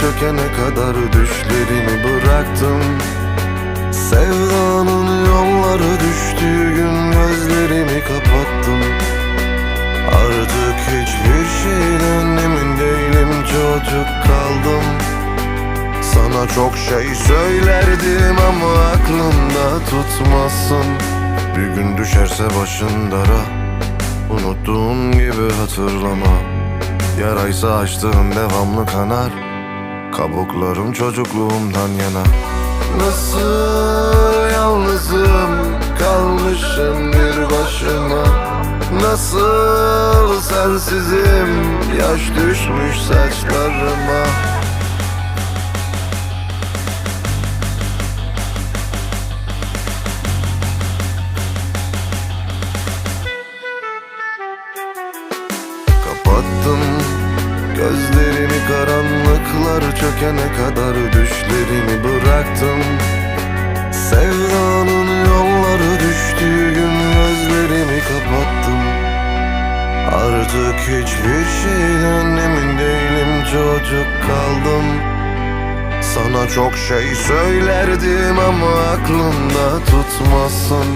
çökene kadar düşlerimi bıraktım. Sevdanın yolları düştüğü gün gözlerimi kapattım. Artık hiçbir şeyden emin değilim çocuk kaldım. Sana çok şey söylerdim ama aklında tutmazsın Bir gün düşerse başın dara Unuttuğun gibi hatırlama Yaraysa açtığın devamlı kanar. Kabuklarım çocukluğumdan yana Nasıl yalnızım kalmışım bir başıma? Nasıl sensizim yaş düşmüş saçlarıma? Kapattım gözlerimi karanlıklar çökene kadar düşlerimi bıraktım. Sevdanın yolları düştüğü gün gözlerimi kapattım. Artık hiçbir şeyden emin değilim çocuk kaldım. Sana çok şey söylerdim ama aklımda tutmazsın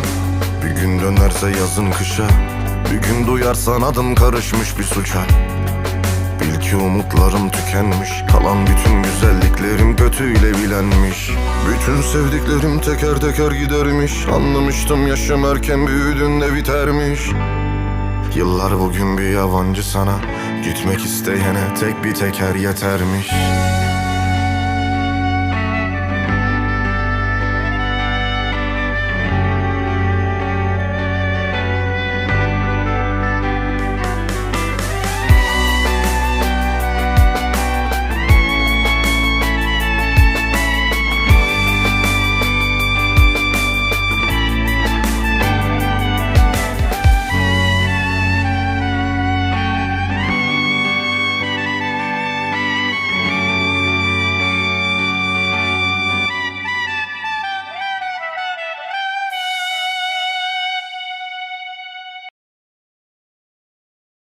Bir gün dönerse yazın kışa Bir gün duyarsan adım karışmış bir suça Bil ki umutlarım tükenmiş. Kalan bütün güzelliklerim kötüyle bilenmiş. Bütün sevdiklerim teker teker gidermiş. Anlamıştım yaşım erken büyüdüğünde bitermiş. Yıllar bugün bir yabancı sana. Gitmek isteyene tek bir teker yetermiş